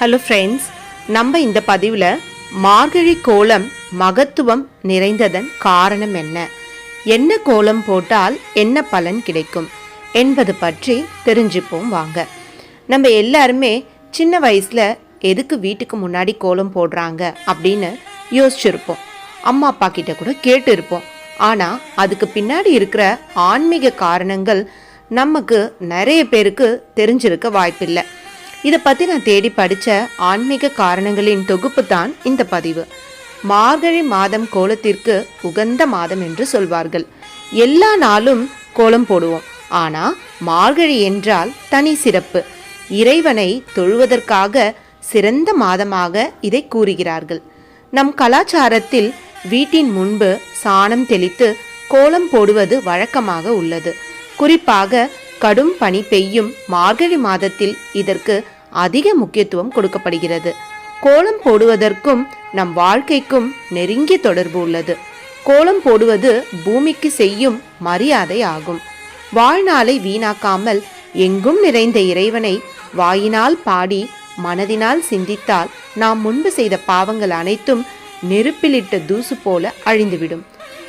Hello friends நம்ம இந்த பதிவில் மார்கழி கோலம் மகத்துவம் நிறைந்ததன் காரணம் என்ன? என்ன கோலம் போட்டால் என்ன பலன் கிடைக்கும்? என்பது பற்றி தெரிஞ்சுப்போம் வாங்க. நம்ம எல்லாருமே சின்ன வயசில் எதுக்கு வீட்டுக்கு முன்னாடி கோலம் போடுறாங்க அப்படின்னு யோசிச்சிருப்போம். அம்மா அப்பா கிட்ட கூட கேட்டு இருப்போம் ஆனால் அதுக்கு பின்னாடி இருக்கிற ஆன்மீக காரணங்கள் நமக்கு நிறைய பேருக்கு தெரிஞ்சிருக்க வாய்ப்பில்லை. இதை பற்றி நான் தேடி படித்த ஆன்மீக காரணங்களின் தொகுப்பு தான் இந்த பதிவு. மார்கழி மாதம் கோலத்திற்கு உகந்த மாதம் என்று சொல்வார்கள். எல்லா நாளும் கோலம் போடுவோம். ஆனால் மார்கழி என்றால் தனி சிறப்பு. இறைவனை தொழுவதற்காக சிறந்த மாதமாக இதை கூறுகிறார்கள். நம் கலாச்சாரத்தில் வீட்டின் முன்பு சாணம் தெளித்து கோலம் போடுவது வழக்கமாக உள்ளது. குறிப்பாக கடும் பனி பெய்யும் மார்கழி மாதத்தில் இதற்கு அதிக முக்கியத்துவம் கொடுக்கப்படுகிறது. கோலம் போடுவதற்கும் நம் வாழ்க்கைக்கும் நெருங்கிய தொடர்பு உள்ளது. கோலம் போடுவது பூமிக்கு செய்யும் மரியாதை ஆகும். வாழ்நாளை வீணாக்காமல் எங்கும் நிறைந்த இறைவனை வாயினால் பாடி மனதினால் சிந்தித்தால் நாம் முன்பு செய்த பாவங்கள் அனைத்தும் நெருப்பிலிட்ட தூசு போல அழிந்துவிடும்.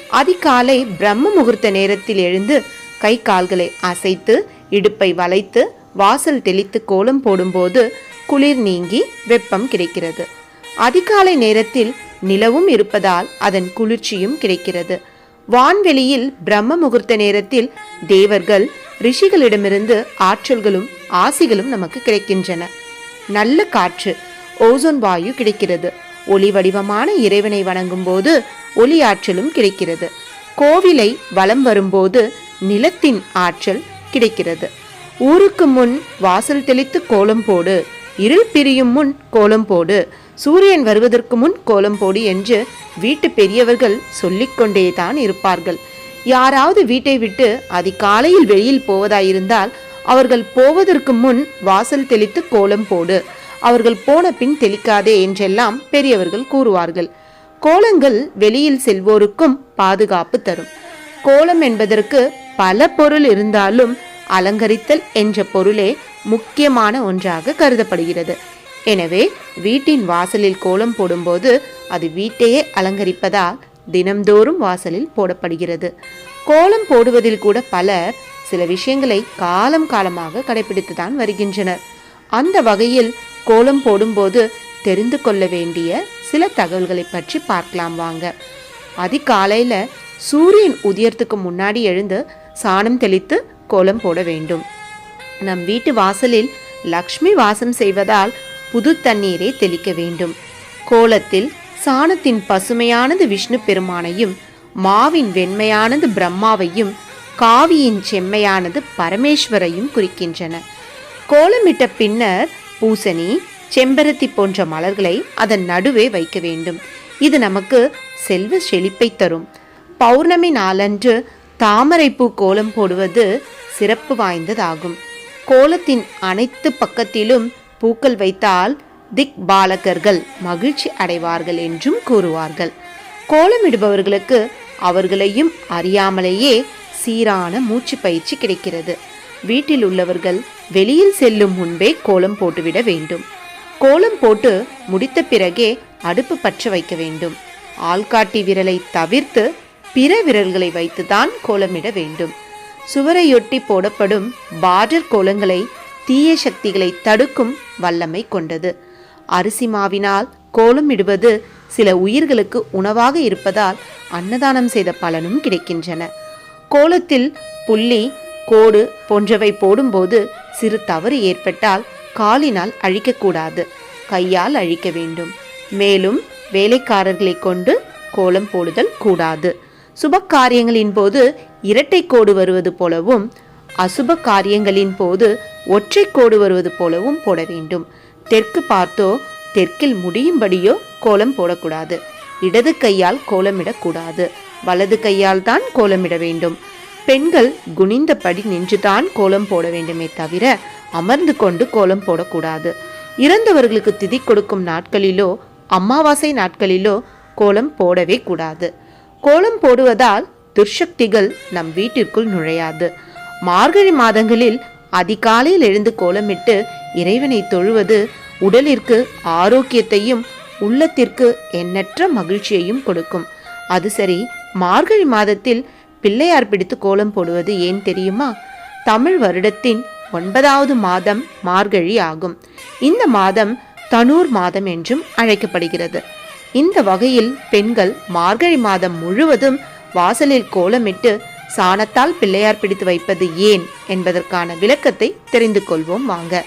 அதிகாலை பிரம்ம முகூர்த்த நேரத்தில் எழுந்து கை கால்களை அசைத்து இடுப்பை வளைத்து வாசல் தெளித்து கோலம் போடும்போது குளிர் நீங்கி வெப்பம் கிடைக்கிறது. அதிகாலை நேரத்தில் நிலவும் இருப்பதால் அதன் குளிர்ச்சியும் கிடைக்கிறது. வான்வெளியில் பிரம்ம முகூர்த்த நேரத்தில் தேவர்கள் ரிஷிகளிடமிருந்து ஆற்றல்களும் ஆசிகளும் நமக்கு கிடைக்கின்றன. நல்ல காற்று ஓசோன் வாயு கிடைக்கிறது. ஒளி வடிவமான இறைவனை வணங்கும் போது ஒளி ஆற்றலும் கிடைக்கிறது. கோவிலை வலம் வரும்போது நிலத்தின் ஆற்றல் கிடைக்கிறது. ஊருக்கு முன் வாசல் தெளித்து கோலம் போடு. இருள் பிரியும் முன் கோலம் போடு. சூரியன் வருவதற்கு முன் கோலம் போடு என்று வீட்டு பெரியவர்கள் சொல்லிக்கொண்டே தான் இருப்பார்கள். யாராவது வீட்டை விட்டு அதிகாலையில் வெளியில் போவதாயிருந்தால் அவர்கள் போவதற்கு முன் வாசல் தெளித்து கோலம் போடு. அவர்கள் போன பின் தெளிக்காதே என்றெல்லாம் பெரியவர்கள் கூறுவார்கள். கோலங்கள் வெளியில் செல்வோருக்கும் பாதுகாப்பு தரும். கோலம் என்பதற்கு பல பொருள் இருந்தாலும் அலங்கரித்தல் என்ற பொருளே முக்கியமான ஒன்றாக கருதப்படுகிறது. எனவே வீட்டின் வாசலில் கோலம் போடும்போது அது வீட்டையே அலங்கரிப்பதால் தினம்தோறும் வாசலில் போடப்படுகிறது. கோலம் போடுவதில் கூட பலர் சில விஷயங்களை காலம் காலமாக கடைபிடித்து தான் வருகின்றனர். அந்த வகையில் கோலம் போடும்போது தெரிந்து கொள்ள வேண்டிய சில தகவல்களை பற்றி பார்க்கலாம் வாங்க. அதிகாலையில் சூரியன் உதயத்துக்கு முன்னாடி எழுந்து சாணம் தெளித்து கோலம் போட வேண்டும். நம் வீட்டு வாசலில் லக்ஷ்மி வாசம் செய்வதால் புது தண்ணீரை தெளிக்க வேண்டும். கோலத்தில் சாணத்தின் பசுமையானது விஷ்ணு பெருமானையும் மாவின் வெண்மையானது பிரம்மாவையும் காவியின் செம்மையானது பரமேஸ்வரையும் குறிக்கின்றன. கோலமிட்ட பின்னர் பூசணி செம்பருத்தி போன்ற மலர்களை அதன் நடுவே வைக்க வேண்டும். இது நமக்கு செல்வ செழிப்பை தரும். பௌர்ணமி நாளன்று தாமரைப்பூ கோலம் போடுவது சிறப்பு வாய்ந்ததாகும். கோலத்தின் அனைத்து பக்கத்திலும் பூக்கள் வைத்தால் திக் பாலகர்கள் மகிழ்ச்சி அடைவார்கள் என்றும் கூறுவார்கள். கோலமிடுபவர்களுக்கு அவர்களையும் அறியாமலேயே சீரான மூச்சு பயிற்சி கிடைக்கிறது. வீட்டில் உள்ளவர்கள் வெளியில் செல்லும் முன்பே கோலம் போட்டுவிட வேண்டும். கோலம் போட்டு முடித்த பிறகே அடுப்பு பற்ற வைக்க வேண்டும். ஆள்காட்டி விரலை தவிர்த்து பிற விரல்களை வைத்துதான் கோலமிட வேண்டும். சுவரையொட்டி போடப்படும் பார்டர் கோலங்களை தீய சக்திகளை தடுக்கும் வல்லமை கொண்டது. அரிசி மாவினால் கோலம் இடுவது சில உயிர்களுக்கு உணவாக இருப்பதால் அன்னதானம் செய்த பலனும் கிடைக்கின்றன. கோலத்தில் புள்ளி கோடு போன்றவை போடும்போது சிறு தவறு ஏற்பட்டால் காலினால் அழிக்கக்கூடாது. கையால் அழிக்க வேண்டும். மேலும் வேலைக்காரர்களை கொண்டு கோலம் போடுதல் கூடாது. சுப காரியங்களின் போது இரட்டை கோடு வருவது போலவும் அசுப காரியங்களின் போது ஒற்றை கோடு வருவது போலவும் போட வேண்டும். தெற்கு பார்த்தோ தெற்கில் முடியும்படியோ கோலம் போடக்கூடாது. இடது கையால் கோலமிடக்கூடாது. வலது கையால் தான் கோலமிட வேண்டும். பெண்கள் குனிந்தபடி நின்றுதான் கோலம் போட வேண்டுமே தவிர அமர்ந்து கொண்டு கோலம் போடக்கூடாது. இறந்தவர்களுக்கு திதி கொடுக்கும் நாட்களிலோ அமாவாசை நாட்களிலோ கோலம் போடவே கூடாது. கோலம் போடுவதால் துர்சக்திகள் நம் வீட்டிற்குள் நுழையாது. மார்கழி மாதங்களில் அதிகாலையில் எழுந்து கோலமிட்டு இறைவனை தொழுவது உடலிற்கு ஆரோக்கியத்தையும் உள்ளத்திற்கு எண்ணற்ற மகிழ்ச்சியையும் கொடுக்கும். அது சரி மார்கழி மாதத்தில் பிள்ளையார் பிடித்து கோலம் போடுவது ஏன் தெரியுமா? தமிழ் வருடத்தின் ஒன்பதாவது மாதம் மார்கழி ஆகும். இந்த மாதம் தனூர் மாதம் என்றும் அழைக்கப்படுகிறது. இந்த வகையில் பெண்கள் மார்கழி மாதம் முழுவதும் வாசலில் கோலமிட்டு சாணத்தால் பிள்ளையார் பிடித்து வைப்பது ஏன் என்பதற்கான விளக்கத்தை தெரிந்து கொள்வோம் வாங்க.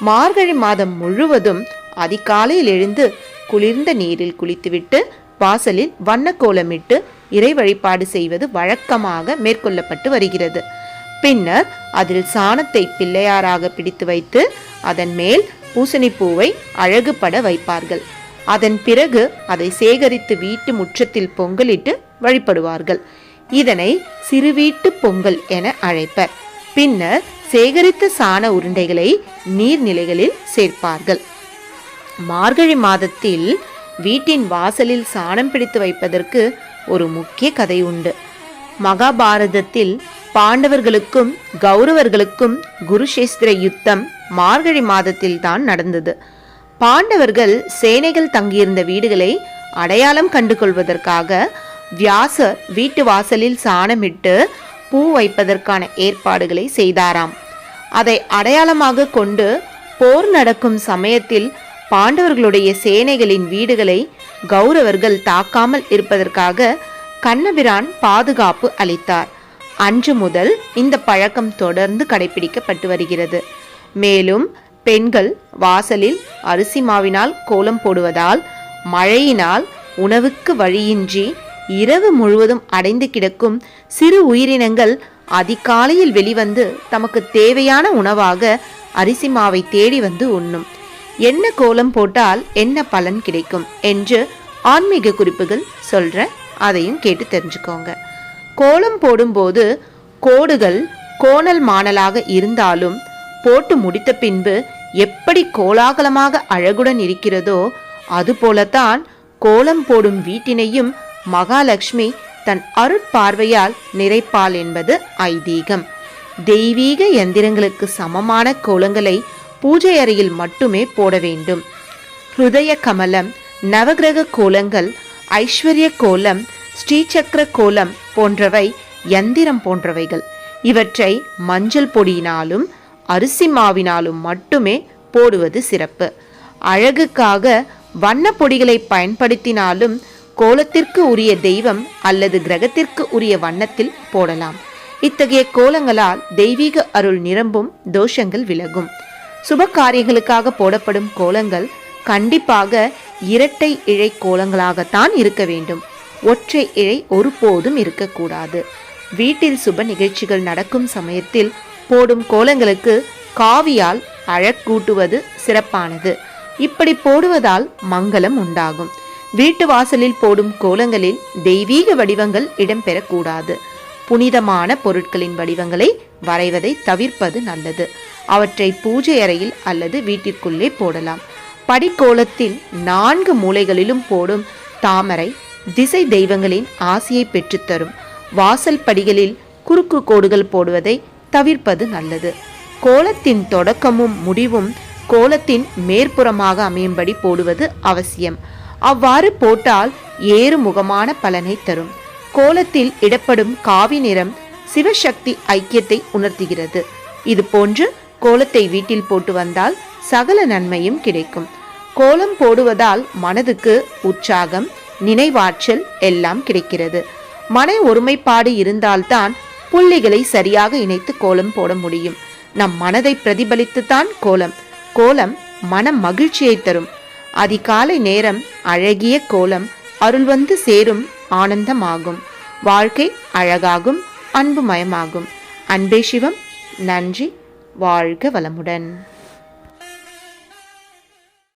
மார்கழி மாதம் முழுவதும் அதிகாலையில் எழுந்து குளிர்ந்த நீரில் குளித்துவிட்டு வாசலில் வண்ண கோலமிட்டு இறை வழிபாடு செய்வது வழக்கமாக மேற்கொள்ளப்பட்டு வருகிறது. பின்னர் அதில் சாணத்தை பிள்ளையாராக பிடித்து வைத்து அதன் மேல் பூசணிப்பூவை அழகுபட வைப்பார்கள். அதன் பிறகு அதை சேகரித்து வீட்டு முற்றத்தில் பொங்கலிட்டு வழிபடுவார்கள். இதனை சிறுவீட்டு பொங்கல் என அழைப்பர். பின்னர் சேகரித்த சாண உருண்டைகளை நீர்நிலைகளில் சேர்ப்பார்கள். மார்கழி மாதத்தில் வீட்டின் வாசலில் சாணம் பிடித்து வைப்பதற்கு ஒரு முக்கிய கதை உண்டு. மகாபாரதத்தில் பாண்டவர்களுக்கும் கௌரவர்களுக்கும் குருஷேஸ்திர யுத்தம் மார்கழி மாதத்தில் தான் நடந்தது. பாண்டவர்கள் சேனைகள் தங்கியிருந்த வீடுகளை அடையாளம் கண்டு கொள்வதற்காக வியாசர் வீட்டு வாசலில் சாணமிட்டு பூ வைப்பதற்கான ஏற்பாடுகளை செய்தாராம். அதை அடையாளமாக கொண்டு போர் நடக்கும் சமயத்தில் பாண்டவர்களுடைய சேனைகளின் வீடுகளை கௌரவர்கள் தாக்காமல் இருப்பதற்காக கண்ணபிரான் பாதுகாப்பு அளித்தார். அன்று முதல் இந்த பழக்கம் தொடர்ந்து கடைபிடிக்கப்பட்டு வருகிறது. மேலும் பெண்கள் வாசலில் அரிசி மாவினால் கோலம் போடுவதால் மழையினால் உணவுக்கு வழியின்றி இரவு முழுவதும் அடைந்து கிடக்கும் சிறு உயிரினங்கள் அதிகாலையில் வெளிவந்து தமக்கு தேவையான உணவாக அரிசி மாவை தேடி வந்து உண்ணும். என்ன கோலம் போட்டால் என்ன பலன் கிடைக்கும் என்று ஆன்மீக குறிப்புகள் சொல்கிறேன் அதையும் கேட்டு தெரிஞ்சுக்கோங்க. கோலம் போடும்போது கோடுகள் கோணல் மாணலாக இருந்தாலும் போட்டு முடித்த பின்பு எப்படி கோலாகலமாக அழகுடன் இருக்கிறதோ அதுபோலத்தான் கோலம் போடும் வீட்டினையும் மகாலட்சுமி தன் அருட்பார்வையால் நிறைப்பாள் என்பது ஐதீகம். தெய்வீக எந்திரங்களுக்கு சமமான கோலங்களை பூஜை அறையில் மட்டுமே போட வேண்டும். ஹிருதய கமலம் நவகிரக கோலங்கள் ஐஸ்வர்ய கோலம் ஸ்ரீசக்கர கோலம் போன்றவை யந்திரம் போன்றவைகள். இவற்றை மஞ்சள் பொடியினாலும் அரிசி மாவினாலும் மட்டுமே போடுவது சிறப்பு. அழகுக்காக வண்ண பொடிகளை பயன்படுத்தினாலும் கோலத்திற்கு உரிய தெய்வம் அல்லது கிரகத்திற்கு உரிய வண்ணத்தில் போடலாம். இத்தகைய கோலங்களால் தெய்வீக அருள் நிரம்பும் தோஷங்கள் விலகும். சுப காரியங்களுக்காக போடப்படும் கோலங்கள் கண்டிப்பாக இரட்டை இழை கோலங்களாகத்தான் இருக்க வேண்டும். ஒற்றை இழை ஒருபோதும் இருக்கக்கூடாது. வீட்டில் சுப நிகழ்ச்சிகள் நடக்கும் சமயத்தில் போடும் கோலங்களுக்கு காவியால் அழக்கூட்டுவது சிறப்பானது. இப்படி போடுவதால் மங்களம் உண்டாகும். வீட்டு வாசலில் போடும் கோலங்களில் தெய்வீக வடிவங்கள் இடம்பெறக்கூடாது. புனிதமான பொருட்களின் வடிவங்களை வரைவதை தவிர்ப்பது நல்லது. அவற்றை பூஜை அறையில் அல்லது வீட்டிற்குள்ளே போடலாம். படிக்கோலத்தில் நான்கு மூலைகளிலும் போடும் தாமரை திசை தெய்வங்களின் ஆசையை பெற்றுத்தரும். வாசல் படிகளில் குறுக்கு கோடுகள் போடுவதை தவிர்ப்பது நல்லது. கோலத்தின் தொடக்கமும் முடிவும் கோலத்தின் மேற்புறமாக அமையும்படி போடுவது அவசியம். அவ்வாறு போட்டால் ஏறு முகமான பலனை தரும். கோலத்தில் இடப்படும் காவி நிறம் சிவசக்தி ஐக்கியத்தை உணர்த்துகிறது. இது போன்று கோலத்தை வீட்டில் போட்டு வந்தால் சகல நன்மையும் கிடைக்கும். கோலம் போடுவதால் மனதுக்கு உற்சாகம் நினைவாற்றல் எல்லாம் கிடைக்கிறது. மன ஒருமைப்பாடு இருந்தால்தான் புள்ளிகளை சரியாக இணைத்து கோலம் போட முடியும். நம் மனதை பிரதிபலித்துத்தான் கோலம். கோலம் மன மகிழ்ச்சியை தரும். அதிகாலை நேரம் அழகிய கோலம் அருள் வந்து சேரும் ஆனந்தமாகும். வாழ்க்கை அழகாகும் அன்புமயமாகும். அன்பே சிவம் நன்றி வாழ்க வளமுடன்.